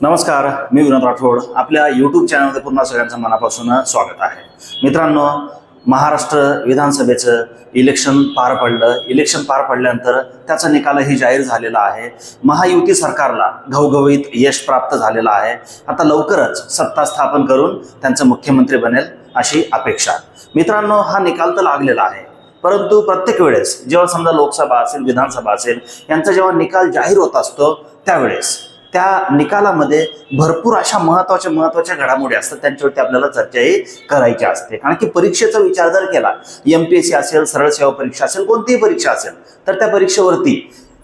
नमस्कार मी विनोद राठोड. आपल्या यूट्यूब चॅनलमध्ये पुन्हा सगळ्यांचं मनापासून स्वागत आहे. मित्रांनो महाराष्ट्र विधानसभेचं इलेक्शन पार पडलं. इलेक्शन पार पडल्यानंतर त्याचा निकालही जाहीर झालेला आहे. महायुती सरकारला घवघवीत यश प्राप्त झालेलं आहे. आता लवकरच सत्ता स्थापन करून त्यांचं मुख्यमंत्री बनेल अशी अपेक्षा. मित्रांनो हा निकाल तर लागलेला आहे. परंतु प्रत्येक वेळेस जेव्हा समजा लोकसभा असेल विधानसभा असेल यांचा जेव्हा निकाल जाहीर होत असतो त्यावेळेस त्या निकालामध्ये भरपूर अशा महत्त्वाच्या महत्त्वाच्या घडामोडी असतात. त्यांच्यावरती आपल्याला चर्चाही करायची असते. कारण की परीक्षेचा विचार जर केला एम पी एस सी असेल सरळ सेवा परीक्षा असेल कोणतीही परीक्षा असेल तर त्या परीक्षेवरती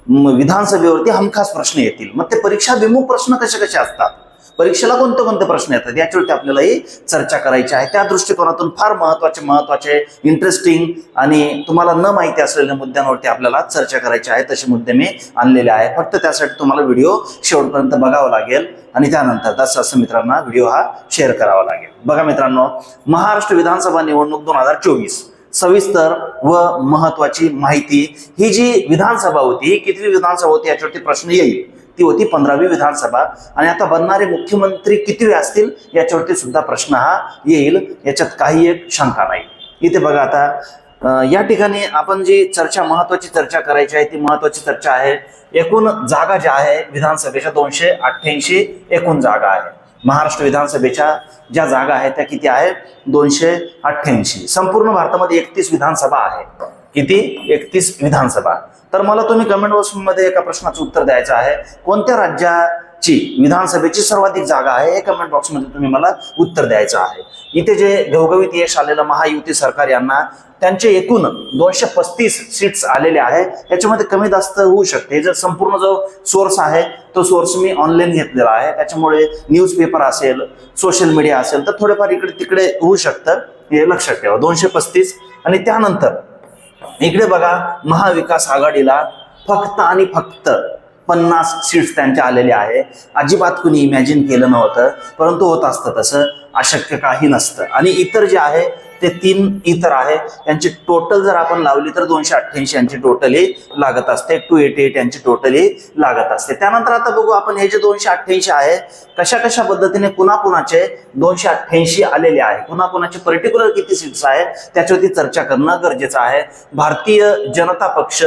विधानसभेवरती हमखास प्रश्न येतील. मग ते परीक्षा विमुख प्रश्न कसे कसे असतात? परीक्षेला कोणते कोणते प्रश्न येतात याच्यावरती आपल्यालाही चर्चा करायची आहे. त्या दृष्टिकोनातून फार महत्त्वाचे महत्त्वाचे इंटरेस्टिंग आणि तुम्हाला न माहिती असलेल्या मुद्द्यांवरती आपल्याला चर्चा करायची आहे. तसे मुद्दे मी आणलेले आहे फक्त त्यासाठी तुम्हाला व्हिडिओ शेवटपर्यंत बघावा लागेल आणि त्यानंतर तसं असं मित्रांना व्हिडिओ हा शेअर करावा लागेल. बघा मित्रांनो महाराष्ट्र विधानसभा निवडणूक दोन हजार चोवीस. सविस्तर व महत्वाची माहिती. ही जी विधानसभा होती ही विधानसभा होती याच्यावरती प्रश्न येईल. ती होती पंधरावी विधानसभा. आणि आता बनणारे मुख्यमंत्री किती असतील याच्यावरती सुद्धा प्रश्न हा येईल. याच्यात काही एक शंका नाही. इथे बघा आता या ठिकाणी आपण जी चर्चा महत्वाची चर्चा करायची आहे ती महत्वाची चर्चा आहे. एकूण जागा ज्या आहे विधानसभेच्या दोनशे अठ्ठ्याऐंशी एकूण जागा आहे. महाराष्ट्र विधानसभेच्या ज्या जागा आहेत त्या किती आहे? दोनशे अठ्ठ्याऐंशी. संपूर्ण भारतामध्ये एकतीस विधानसभा आहे. किती? एकतीस विधानसभा. तर मला तुम्ही कमेंट बॉक्समध्ये एका प्रश्नाचं उत्तर द्यायचं आहे. कोणत्या राज्याची विधानसभेची सर्वाधिक जागा आहे? हे कमेंट बॉक्समध्ये तुम्ही मला उत्तर द्यायचं आहे. इथे जे घवघवीत यश आलेलं महायुती सरकार यांना त्यांचे एकूण दोनशे पस्तीस सीट्स आलेले आहे. याच्यामध्ये कमी जास्त होऊ शकते. जर संपूर्ण जो सोर्स आहे तो सोर्स मी ऑनलाईन घेतलेला आहे. त्याच्यामुळे न्यूजपेपर असेल सोशल मीडिया असेल तर थोडेफार इकडे तिकडे होऊ शकतं. हे लक्षात ठेवा. दोनशे पस्तीस आणि त्यानंतर इकडे बघा महाविकास आघाडीला फक्त आणि फक्त पन्नास सीट्स त्यांच्या आलेले आहे. अजिबात कुणी इमॅजिन केलं नव्हतं परंतु होत असतं तसं. अशक्य काही नसतं. आणि इतर जे आहे ते तीन इतर आहे. यांची टोटल जर आपण लावली तर दोनशे अठ्ठ्याऐंशी यांची टोटली लागत असते. टू एटी एट यांची टोटली लागत असते. त्यानंतर आता बघू आपण हे जे दोनशे अठ्ठ्याऐंशी आहे कशा कशा पद्धतीने पुन्हा कुणाचे दोनशे अठ्ठ्याऐंशी आलेले आहे? पुन्हा कुणाचे पर्टिक्युलर किती सीट्स आहे? त्याच्यावरती चर्चा करणं गरजेचं आहे. भारतीय जनता पक्ष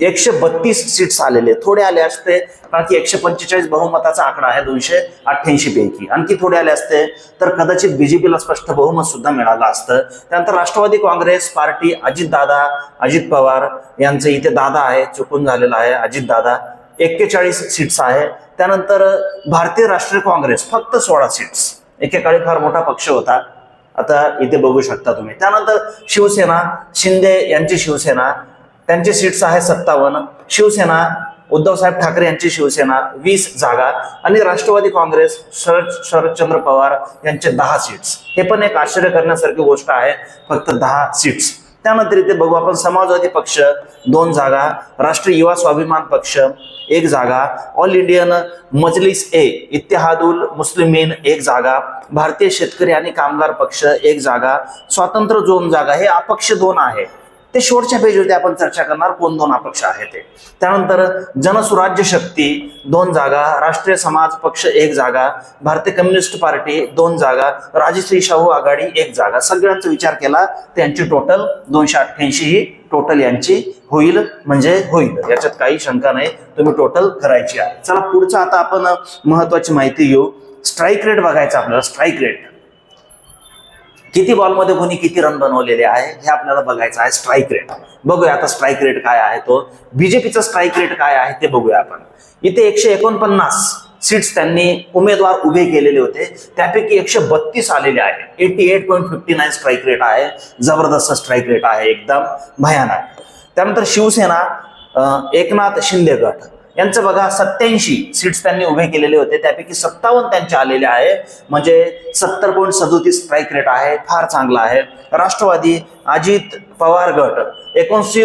एकशे बत्तीस सीट्स आलेले थोडे आले असते कारण की एकशे पंचेचाळीस बहुमताचा आकडा आहे दोनशे अठ्ठ्याऐंशी पैकी. आणखी थोडे आले असते तर कदाचित बीजेपीला स्पष्ट बहुमत सुद्धा मिळालं असतं. त्यानंतर राष्ट्रवादी काँग्रेस पार्टी अजितदादा अजित पवार यांचं इथे दादा आहे चुकून झालेला आहे अजितदादा. एक्केचाळीस सीट्स आहे. त्यानंतर भारतीय राष्ट्रीय काँग्रेस फक्त सोळा सीट्स. एकेकाळी फार मोठा पक्ष होता. आता इथे बघू शकता तुम्ही. त्यानंतर शिवसेना शिंदे यांची शिवसेना त्यांचे सीट्स आहे सत्तावन्न. शिवसेना उद्धवसाहेब ठाकरे यांची शिवसेना वीस जागा आणि राष्ट्रवादी काँग्रेस शरद शरदचंद्र पवार यांचे दहा सीट्स हे पण एक आश्चर्य करण्यासारखी गोष्ट आहे फक्त दहा सीट्स त्यानंतर इथे बघू आपण समाजवादी पक्ष दोन जागा राष्ट्रीय युवा स्वाभिमान पक्ष एक जागा ऑल इंडियन मजलिस ए इतिहादुल मुस्लिमीन एक जागा भारतीय शेतकरी आणि कामगार पक्ष एक जागा स्वातंत्र्य दोन जागा हे अपक्ष दोन आहे. ते शेवटच्या पेजवरती आपण चर्चा करणार कोण दोन अपक्ष आहे ते. त्यानंतर जनसुराज्य शक्ती दोन जागा राष्ट्रीय समाज पक्ष एक जागा भारतीय कम्युनिस्ट पार्टी दोन जागा राजश्री शाहू आघाडी एक जागा. सगळ्यांचा विचार केला त्यांची टोटल दोनशे अठ्ठ्याऐंशी ही टोटल यांची होईल म्हणजे होईल. याच्यात काही शंका नाही तुम्ही टोटल करायची आहे. चला पुढचं आता आपण महत्वाची माहिती घेऊ. स्ट्राईक रेट बघायचं आपल्याला स्ट्राईक रेट किती बॉलमध्ये कोणी किती रन बनवलेले आहे हे आपल्याला बघायचं आहे स्ट्राईक रेट बघूया आता स्ट्राईक रेट काय आहे तो. बीजेपीचा स्ट्राईक रेट काय आहे ते बघूया आपण. इथे एकशे एकोणपन्नास सीट्स त्यांनी उमेदवार उभे केलेले होते. त्यापैकी एकशे बत्तीस आलेले आहे. Eighty eight point fifty nine strike rate आहे. जबरदस्त स्ट्राईक रेट आहे एकदम. भयानक. त्यानंतर शिवसेना एकनाथ शिंदे गट. यांचं बघा सत्याऐंशी सीट्स त्यांनी उभे केलेले होते. त्यापैकी सत्तावन्न त्यांचे आलेले आहे. म्हणजे सत्तर पॉईंट सदोतीस स्ट्राईक रेट आहे. फार चांगला आहे. राष्ट्रवादी अजित पवार गट एकोणशे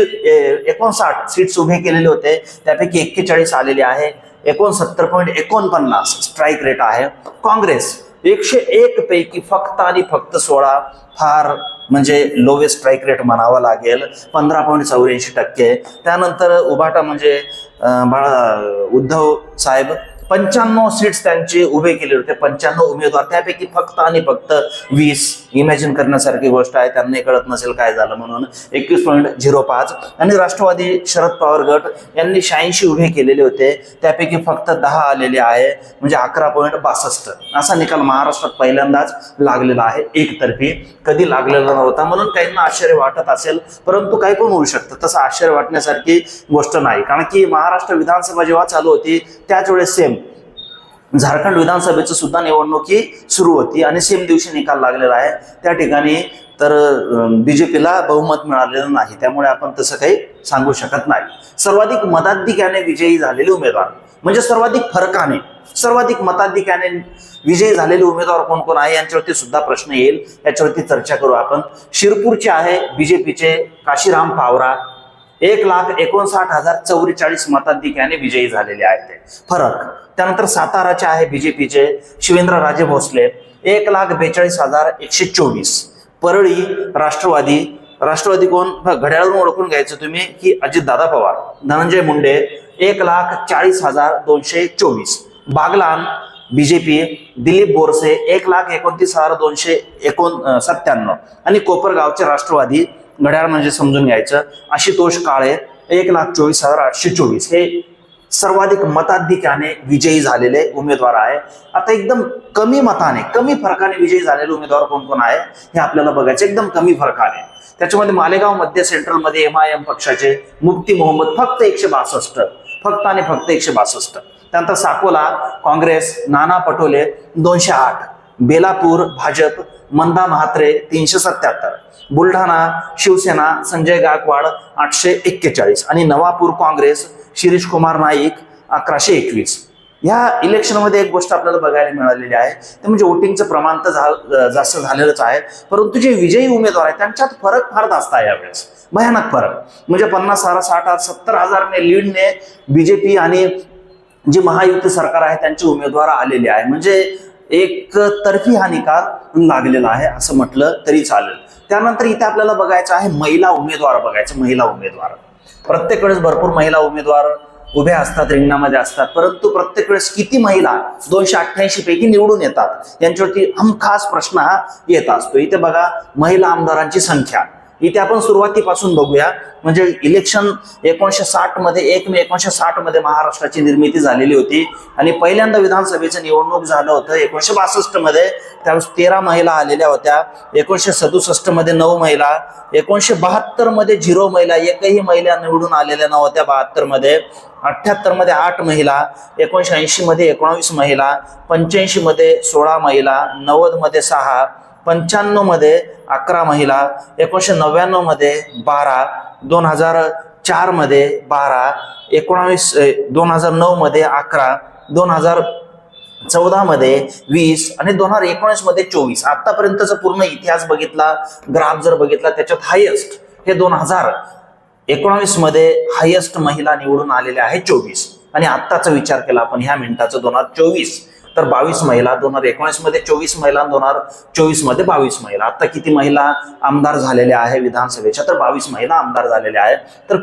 एकोणसाठ सीट्स उभे केलेले होते. त्यापैकी एक्केचाळीस आलेले आहे. एकोणसत्तर पॉईंट एकोणपन्नास स्ट्राईक रेट आहे. काँग्रेस एकशे एक पैकी फक्त आणि फक्त सोळा. फार म्हणजे लोवेस्ट स्ट्राईक रेट म्हणावा लागेल पंधरा पॉईंट चौऱ्याऐंशी टक्के. त्यानंतर उभाटा म्हणजे बाळा उद्धव साहेब पंच्याण्णव सीट्स त्यांचे उभे केले होते पंच्याण्णव उमेदवार. त्यापैकी फक्त आणि फक्त वीस इमॅजिन करण्यासारखी गोष्ट आहे. त्यांना कळत नसेल काय झालं म्हणून. एकवीस पॉईंट झिरो पाच. आणि राष्ट्रवादी शरद पवार गट यांनी शहाऐंशी उभे केलेले होते. त्यापैकी फक्त दहा आलेले आहे. म्हणजे अकरा पॉईंट बासष्ट. असा निकाल महाराष्ट्रात पहिल्यांदाच लागलेला आहे. एकतर्फी. कधी लागलेला नव्हता. म्हणून काहींना आश्चर्य वाटत असेल. परंतु काही पण होऊ शकतं. तसं आश्चर्य वाटण्यासारखी गोष्ट नाही. कारण की महाराष्ट्र विधानसभा जेव्हा चालू होती त्याच वेळेस सेम झारखंड विधानसभेचं सुद्धा निवडणुकी सुरू होती आणि सेम दिवशी निकाल लागलेला आहे. त्या ठिकाणी तर बीजेपीला बहुमत मिळालेलं नाही. त्यामुळे आपण तसं काही सांगू शकत नाही. सर्वाधिक मताधिक्याने विजयी झालेले उमेदवार. म्हणजे सर्वाधिक फरकाने सर्वाधिक मताधिक्याने विजयी झालेले उमेदवार कोण कोण आहे यांच्यावरती सुद्धा प्रश्न येईल. याच्यावरती चर्चा करू आपण. शिरपूरचे आहे बीजेपीचे काशीराम पावरा. एक लाख एकोणसाठ हजार चौवेचाळीस मताधिक्याने विजयी झालेले आहेत फरक. त्यानंतर साताराचे आहे बीजेपीचे शिवेंद्र राजे भोसले. एक लाख बेचाळीस हजार एकशे चोवीस. परळी राष्ट्रवादी. राष्ट्रवादी कोण? घड्याळून ओळखून घ्यायचं तुम्ही की अजितदादा पवार धनंजय मुंडे. एक लाख चाळीस हजार दोनशे चोवीस. बागलान बीजेपी. दिलीप बोरसे एक लाख एकोणतीस हजार दोनशे एकोण सत्त्याण्णव. आणि कोपरगावचे राष्ट्रवादी घड्याळ म्हणजे समजून घ्यायचं. आशुतोष काळे एक लाख चोवीस हजार आठशे चोवीस. हे सर्वाधिक मताधिक्याने विजयी झालेले उमेदवार आहे. आता एकदम कमी मताने कमी फरकाने विजयी झालेले उमेदवार कोण कोण आहे हे आपल्याला बघायचं. एकदम कमी फरकाने. त्याच्यामध्ये मालेगाव मध्य सेंट्रलमध्ये एम आय एम पक्षाचे मुक्ती मोहम्मद फक्त एकशे बासष्ट. फक्त आणि फक्त एकशे बासष्ट. त्यानंतर साकोला काँग्रेस नाना पटोले दोनशे आठ. बेलापूर भाजप मंदा म्हात्रे तीनशे सत्याहत्तर. बुलढाणा शिवसेना संजय गायकवाड आठशे एक्केचाळीस आणि नवापूर काँग्रेस शिरीष कुमार नाईक अकराशे एकवीस. ह्या इलेक्शनमध्ये एक गोष्ट आपल्याला बघायला मिळालेली आहे ते म्हणजे वोटिंगचं प्रमाण तर जास्त झालेलंच आहे परंतु जे विजयी उमेदवार आहेत त्यांच्यात फरक फार जास्त आहे यावेळेस. भयानक फरक. म्हणजे पन्नास हजार साठ हजार सत्तर हजारने लीडने बीजेपी आणि जे महायुती सरकार आहे त्यांचे उमेदवार आलेले आहे. म्हणजे एक तर्फी हा निकाल लागलेला आहे असं म्हटलं तरी चालेल. त्यानंतर इथे आपल्याला बघायचं आहे महिला उमेदवार बघायचं महिला उमेदवार. प्रत्येक वेळेस भरपूर महिला उमेदवार उभ्या असतात रिंगणामध्ये असतात. परंतु प्रत्येक वेळेस किती महिला दोनशे अठ्ठ्याऐंशी पैकी निवडून येतात? यांच्यावरती हमखास प्रश्न हा येत असतो. इथे बघा महिला आमदारांची संख्या. इथे आपण सुरुवातीपासून बघूया. म्हणजे इलेक्शन एकोणीशे साठमध्ये एक मे एकोणीशे साठमध्ये महाराष्ट्राची निर्मिती झालेली होती. आणि पहिल्यांदा विधानसभेचं निवडणूक झालं होतं एकोणीशे बासष्टमध्ये. त्यावेळेस तेरा महिला आलेल्या होत्या. एकोणीशे सदुसष्टमध्ये नऊ महिला. एकोणीशे बहात्तरमध्ये झिरो महिला. एकही महिला निवडून आलेल्या नव्हत्या बहात्तरमध्ये. अठ्ठ्याहत्तरमध्ये आठ महिला. एकोणीशे ऐंशी मध्ये एकोणावीस महिला. पंच्याऐंशी मध्ये सोळा महिला. नव्वदमध्ये सहा. पंच्याण्णवमध्ये अकरा महिला एकोणीसशे नव्याण्णवमध्ये बारा दोन हजार चारमध्ये बारा एकोणावीस दोन हजार नऊमध्ये अकरा दोन हजार चौदामध्ये वीस आणि दोन हजार एकोणीसमध्ये चोवीस. आत्तापर्यंतचा पूर्ण इतिहास बघितला ग्राफ जर बघितला त्याच्यात हायेस्ट हे दोन हजार एकोणावीसमध्ये हायेस्ट महिला निवडून आलेल्या आहेत चोवीस. आणि आत्ताचा विचार केला आपण ह्या मिनिटाचं दोन हजार चोवीस. तर बावीस महिला दोन हजार एकोणीसमध्ये चोवीस महिला दोन हजार चोवीसमध्ये बावीस महिला. आता किती महिला आमदार झालेल्या आहे विधानसभेच्या? तर बावीस महिला आमदार झालेल्या आहेत तर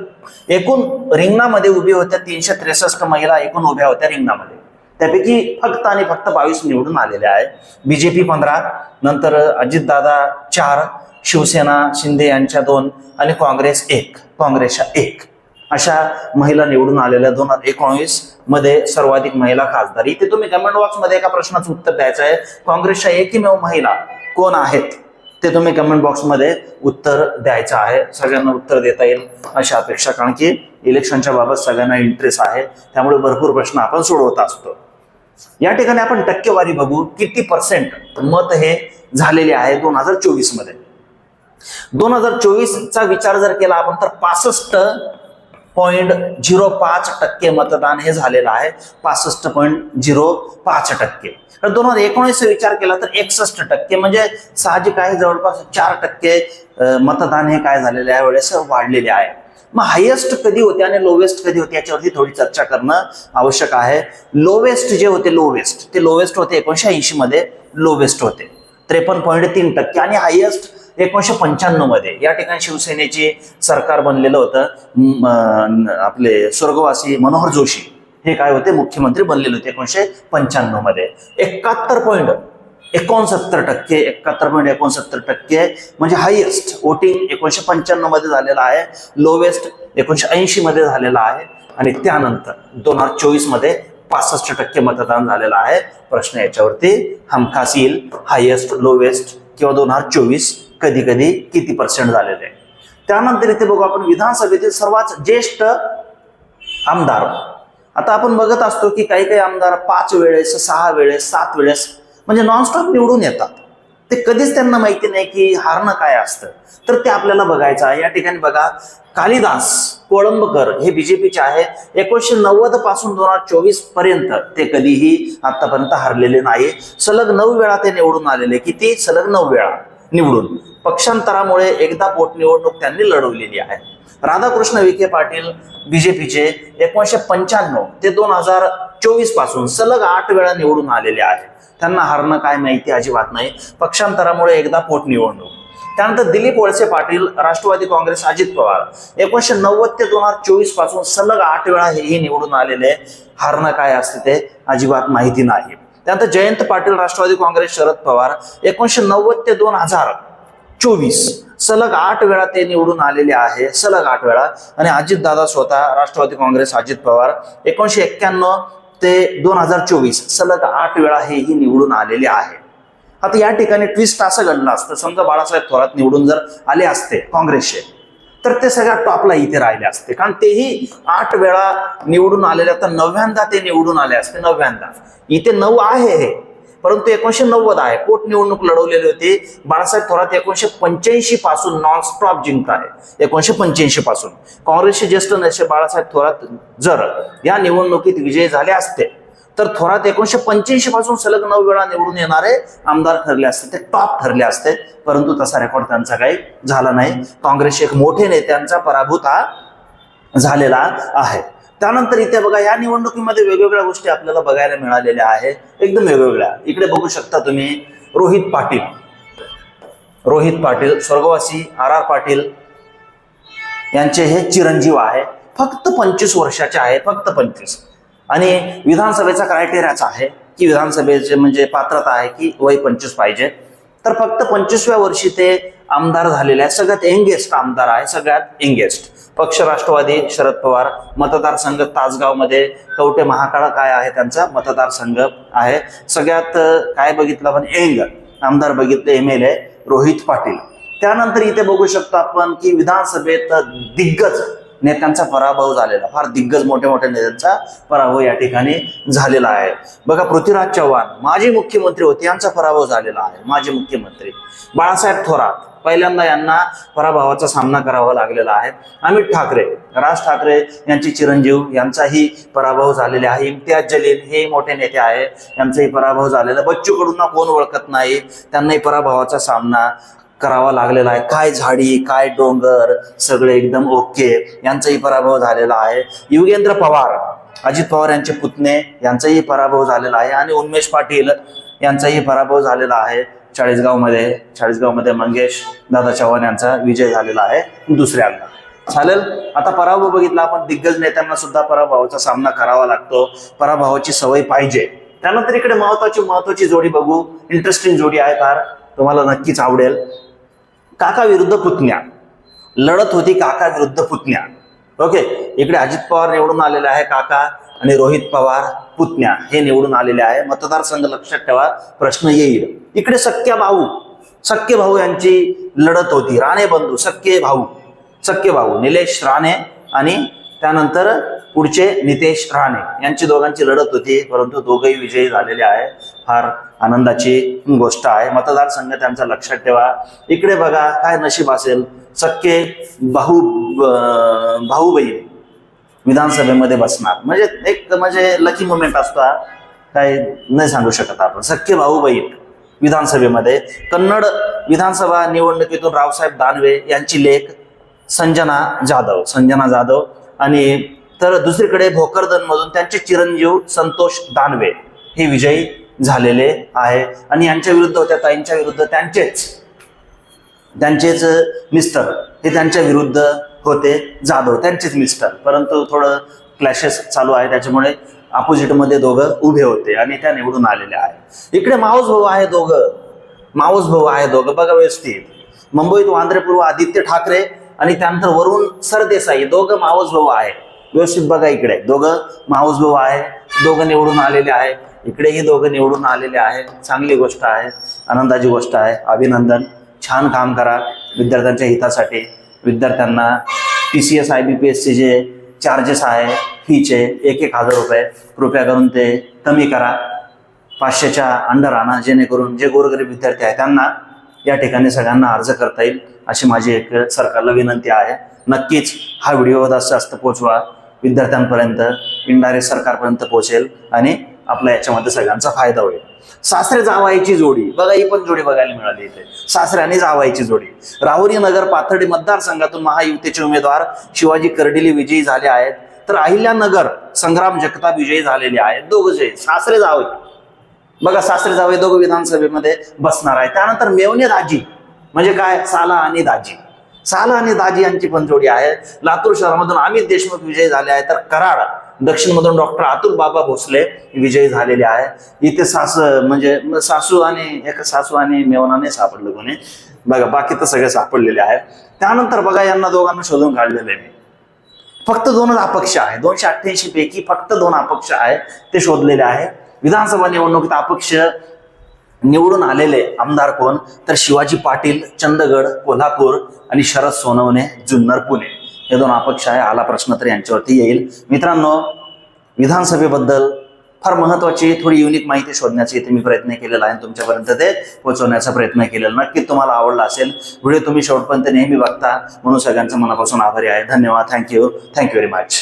एकूण रिंगणामध्ये उभी होत्या तीनशे त्रेसष्ट महिला एकूण उभ्या होत्या रिंगणामध्ये. त्यापैकी फक्त आणि फक्त बावीस निवडून आलेल्या आहे. बीजेपी पंधरा नंतर अजितदादा चार शिवसेना शिंदे यांच्या दोन आणि काँग्रेस एक. काँग्रेसच्या एक. अशा महिला निवडून आलेल्या दोन हजार एकोणवीसमध्ये सर्वाधिक महिला खासदार. इथे तुम्ही कमेंट बॉक्समध्ये एका प्रश्नाचं उत्तर द्यायचं आहे. काँग्रेसच्या एकमेव महिला कोण आहेत? ते तुम्ही कमेंट बॉक्समध्ये उत्तर द्यायचं आहे. सगळ्यांना उत्तर देता येईल अशी अपेक्षा कारण की इलेक्शनच्या बाबत सगळ्यांना इंटरेस्ट आहे. त्यामुळे भरपूर प्रश्न आपण सोडवत असतो. या ठिकाणी आपण टक्केवारी बघू किती पर्सेंट मत हे झालेले आहे दोन हजार चोवीसमध्ये. दोन हजार चोवीस चा विचार जर केला आपण तर पासष्ट पॉईंट झिरो पाच टक्के मतदान हे झालेलं आहे. पासष्ट पॉईंट झिरो पाच टक्के. तर दोन हजार एकोणीसचा विचार केला तर एकसष्ट टक्के म्हणजे साहजिक आहे जवळपास चार टक्के मतदान हे काय झालेले आहे वेळेस वाढलेले आहे. मग हायेस्ट कधी होते आणि लोवेस्ट कधी होते याच्यावरती थोडी चर्चा करणं आवश्यक आहे. लोवेस्ट जे होते लोवेस्ट ते लोवेस्ट होते एकोणीशे ऐंशी मध्ये लोवेस्ट होते. त्रेपन्न पॉईंट तीन टक्के. आणि हायेस्ट एकोणीशे पंच्याण्णवमध्ये. या ठिकाणी शिवसेनेची सरकार बनलेलं होतं. आपले स्वर्गवासी मनोहर जोशी हे काय होते? मुख्यमंत्री बनलेले होते एकोणीशे पंच्याण्णवमध्ये. एकाहत्तर पॉईंट एकोणसत्तर टक्के एकाहत्तर पॉईंट एकोणसत्तर टक्के म्हणजे हायेस्ट वोटिंग एकोणीशे पंच्याण्णवमध्ये झालेलं आहे. लोवेस्ट एकोणीशे ऐंशी मध्ये झालेला आहे. आणि त्यानंतर दोन हजार चोवीसमध्ये पासष्ट टक्के मतदान झालेलं आहे. प्रश्न याच्यावरती हमखास येईल. हायेस्ट लोवेस्ट किंवा दोन हजार चोवीस कधी कधी किती पर्सेंट झालेले आहे. त्यानंतर इथे बघू आपण विधानसभेतील सर्वात ज्येष्ठ आमदार. आता आपण बघत असतो की काही काही आमदार पाच वेळेस सहा वेळेस सात वेळेस म्हणजे नॉनस्टॉप निवडून येतात. ते कधीच त्यांना माहिती नाही की हारणं काय असतं. तर ते आपल्याला बघायचं आहे. या ठिकाणी बघा कालिदास कोळंबकर हे बीजेपीचे आहे. एकोणीसशे नव्वदपासून दोन हजार चोवीसपर्यंत ते कधीही आतापर्यंत हरलेले नाही सलग नऊ वेळा ते निवडून आलेले. किती? सलग नऊ वेळा. निवडून. पक्षांतरामुळे एकदा पोटनिवडणूक त्यांनी लढवलेली आहे. राधाकृष्ण विखे पाटील बीजेपीचे एकोणीशे पंच्याण्णव ते दोन हजार चोवीसपासून सलग आठ वेळा निवडून आलेले आहे त्यांना हरणं काय माहिती अजिबात नाही. पक्षांतरामुळे एकदा पोटनिवडणूक. त्यानंतर दिलीप वळसे पाटील राष्ट्रवादी काँग्रेस अजित पवार. एकोणीशे नव्वद ते दोन हजार चोवीसपासून सलग आठ वेळा हेही निवडून आलेले. हरणं काय असते ते अजिबात माहिती नाही. त्यानंतर जयंत पाटील राष्ट्रवादी काँग्रेस शरद पवार एकोणीशे नव्वद ते दोन हजार चोवीस. सलग आठ वेळा ते निवडून आलेले आहे. सलग आठ वेळा. आणि अजितदादा स्वतः राष्ट्रवादी काँग्रेस अजित पवार एकोणीशे एक्क्याण्णव ते दोन हजार चोवीस. सलग आठ वेळा हेही निवडून आलेले आहे. आता या ठिकाणी ट्विस्ट असं घडलं असतं. समजा बाळासाहेब थोरात निवडून जर आले असते काँग्रेसचे तर ते सगळ्या टॉपला इथे राहिले असते. कारण तेही आठ वेळा निवडून आलेले तर नव्यांदा ते निवडून आले असते नव्यांदा इथे नऊ आहे हे परंतु एकोणीशे नव्वद आहे. पोटनिवडणूक लढवलेली होती. बाळासाहेब थोरात एकोणीशे पंच्याऐंशी पासून नॉनस्टॉप जिंकत आहे. एकोणीशे पंच्याऐंशी पासून. काँग्रेसचे ज्येष्ठ नेते बाळासाहेब थोरात जर या निवडणुकीत विजयी झाले असते तर थोरात एकोणीशे पंच्याऐंशी पासून सलग नऊ वेळा निवडून येणारे आमदार ठरले असते. ते टॉप ठरले असते. परंतु तसा रेकॉर्ड त्यांचा काही झाला नाही. काँग्रेसचे एक मोठे नेत्यांचा पराभूत हा झालेला आहे. त्यानंतर इथे बघा या निवडणुकीमध्ये वेगवेगळ्या गोष्टी आपल्याला बघायला मिळालेल्या आहेत. एकदम वेगवेगळ्या. इकडे बघू शकता तुम्ही रोहित पाटील. रोहित पाटील स्वर्गवासी आर आर पाटील यांचे हे चिरंजीव आहे. फक्त पंचवीस वर्षाचे आहे फक्त पंचवीस. आणि विधानसभेचा क्रायटेरियाचा आहे की विधानसभेचे म्हणजे पात्रता आहे की वय पंचवीस पाहिजे. तर फक्त पंचवीसव्या वर्षी ते आमदार झालेले आहे सगळ्यात यंगेस्ट आमदार आहे सगळ्यात यंगेस्ट. पक्ष राष्ट्रवादी शरद पवार मतदारसंघ तासगावमध्ये कवटे महाकाळ काय आहे त्यांचा? मतदारसंघ आहे. सगळ्यात काय बघितलं आपण? यंग आमदार बघितले M L A Rohit Patil. त्यानंतर इथे बघू शकतो आपण की विधानसभेत दिग्गज नेत्यांचा पराभव झालेला फार दिग्गज मोठ्या मोठ्या नेत्यांचा पराभव या ठिकाणी झालेला आहे. बघा पृथ्वीराज चव्हाण माजी मुख्यमंत्री होते यांचा पराभव झालेला आहे माजी मुख्यमंत्री. बाळासाहेब थोरात पहिल्यांदा यांना पराभवाचा सामना करावा लागलेला आहे. अमित ठाकरे राज ठाकरे यांचे चिरंजीव यांचाही पराभव झालेला आहे. इम्तियाज जलील हे मोठे नेते आहे यांचाही पराभव झालेला बच्चू कडूंना कोण ओळखत नाही त्यांनाही पराभवाचा सामना करावा लागलेला आहे. काय झाडी काय डोंगर सगळे एकदम ओके. यांचाही पराभव झालेला आहे. युगेंद्र पवार अजित पवार यांचे पुतणे यांचाही पराभव झालेला आहे. आणि उन्मेश पाटील यांचाही पराभव झालेला आहे. चाळीसगावमध्ये चाळीसगावमध्ये मंगेश दादा चव्हाण यांचा विजय झालेला आहे दुसऱ्यांदा. चालेल? आता पराभव बघितला. आपण दिग्गज नेत्यांना सुद्धा पराभवाचा सामना करावा लागतो. पराभवाची सवय पाहिजे. त्यानंतर इकडे महत्वाची महत्वाची जोडी बघू. इंटरेस्टिंग जोडी आहे फार. तुम्हाला नक्कीच आवडेल. काका विरुद्ध पुतण्या. लढत होती काका विरुद्ध पुतण्या. ओके इकडे अजित पवार निवडून आलेले आहे काका आणि रोहित पवार पुतण्या हे निवडून आलेले आहे. मतदारसंघ लक्षात ठेवा प्रश्न येईल. इकडे सख्या भाऊ सख्य भाऊ यांची लढत होती. राणे बंधू सख्य भाऊ सख्य भाऊ निलेश राणे आणि त्यानंतर पुढचे नितेश राणे. यांची दोघांची लढत होती परंतु दोघंही विजयी झालेले आहे. फार आनंदाची गोष्ट आहे. मतदारसंघ त्यांचा लक्षात ठेवा. इकडे बघा काय नशीब असेल? सख्खे भाऊ भाऊ बहीण विधानसभेमध्ये बसणार. म्हणजे एक म्हणजे लकी मुमेंट असतो काय नाही सांगू शकत आपण. सख्खे भाऊ बहीण विधानसभेमध्ये. कन्नड विधानसभा निवडणुकीतून रावसाहेब दानवे यांची लेख संजना जाधव संजना जाधव आणि तर दुसरीकडे भोकरदनमधून त्यांचे चिरंजीव संतोष दानवे. हे विजयी झालेले आहे. आणि यांच्या विरुद्ध होत्या ताईंच्या विरुद्ध त्यांचेच. त्यांचेच मिस्टर हे त्यांच्या विरुद्ध होते जाधव. त्यांचेच मिस्टर परंतु थोडं क्लॅशेस चालू आहे त्याच्यामुळे अपोजिटमध्ये दोघं उभे होते आणि त्या निवडून आलेल्या आहे इकडे माऊस भाऊ आहे दोघं. माऊस भाऊ आहे दोघं. बघा व्यवस्थित. मुंबईत वांद्रेपूर्व आदित्य ठाकरे आणि त्यानंतर वरुण सरदेसाई. दोघं माऊस भाऊ आहे व्यवस्थित बघा इकडे. दोघं माऊस भाऊ आहे दोघं निवडून आलेले आहे इकडेही दोघं निवडून आलेले आहेत. चांगली गोष्ट आहे. आनंदाची गोष्ट आहे. अभिनंदन. छान काम करा विद्यार्थ्यांच्या हितासाठी. विद्यार्थ्यांना T C S I B P एसचे जे चार्जेस आहे फीचे एक एक हजार रुपये. कृपया करून ते कमी करा. पाचशेच्या अंडर आणा जेणेकरून जे गोरगरीब विद्यार्थी आहेत त्यांना या ठिकाणी सगळ्यांना अर्ज करता येईल अशी माझी एक सरकारला विनंती आहे. नक्कीच हा व्हिडिओ जास्त जास्त पोचवा. विद्यार्थ्यांपर्यंत इनडायरेक्ट सरकारपर्यंत पोहोचेल आणि आपला याच्यामध्ये सगळ्यांचा फायदा होईल. सासरे जावायची जोडी. बघा ही पण जोडी बघायला मिळाली इथे. सासरे आणि जावायची जोडी. राहुरी नगर पाथर्डी मतदारसंघातून महायुतीचे उमेदवार शिवाजी कर्डिले विजयी झाले आहेत. तर अहिल्यानगर संग्राम जगताप विजयी झालेले आहेत. दोघे सासरे जावे बघा सासरे जावे दोघं विधानसभेमध्ये बसणार आहे त्यानंतर मेवणे दाजी. म्हणजे काय? साला आणि दाजी. साला आणि दाजी यांची पण जोडी आहे. लातूर शहरामधून अमित देशमुख विजयी झाले आहे तर कराड दक्षिणमधून डॉक्टर अतुल बाबा भोसले विजयी झालेले आहे. इथे सास म्हणजे सासू आणि एक सासू आणि मेवनाने सापडलं कोणी. बघा बाकी तर सगळे सापडलेले आहे त्यानंतर बघा यांना दोघांना शोधून काढलेले मी. फक्त दोनच अपक्ष आहे. दोनशे अठ्ठ्याऐंशी पैकी फक्त दोन अपक्ष आहे ते शोधलेले आहे. विधानसभा निवडणुकीत अपक्ष निवडून आलेले आमदार कोण? तर शिवाजी पाटील चंदगड कोल्हापूर आणि शरद सोनवणे जुन्नर पुणे. हे दोन अपक्ष आहे. आला प्रश्न तर यांच्यावरती येईल. मित्रांनो विधानसभेबद्दल फार महत्वाची थोडी युनिक माहिती शोधण्याचा इथे मी प्रयत्न केलेला आहे आणि तुमच्यापर्यंत ते पोहोचवण्याचा प्रयत्न केलेला नक्की तुम्हाला आवडला असेल व्हिडिओ तुम्ही शेवटपर्यंत नेहमी बघता. म्हणून सगळ्यांचं मनापासून आभारी आहे. धन्यवाद. Thank you thank you very much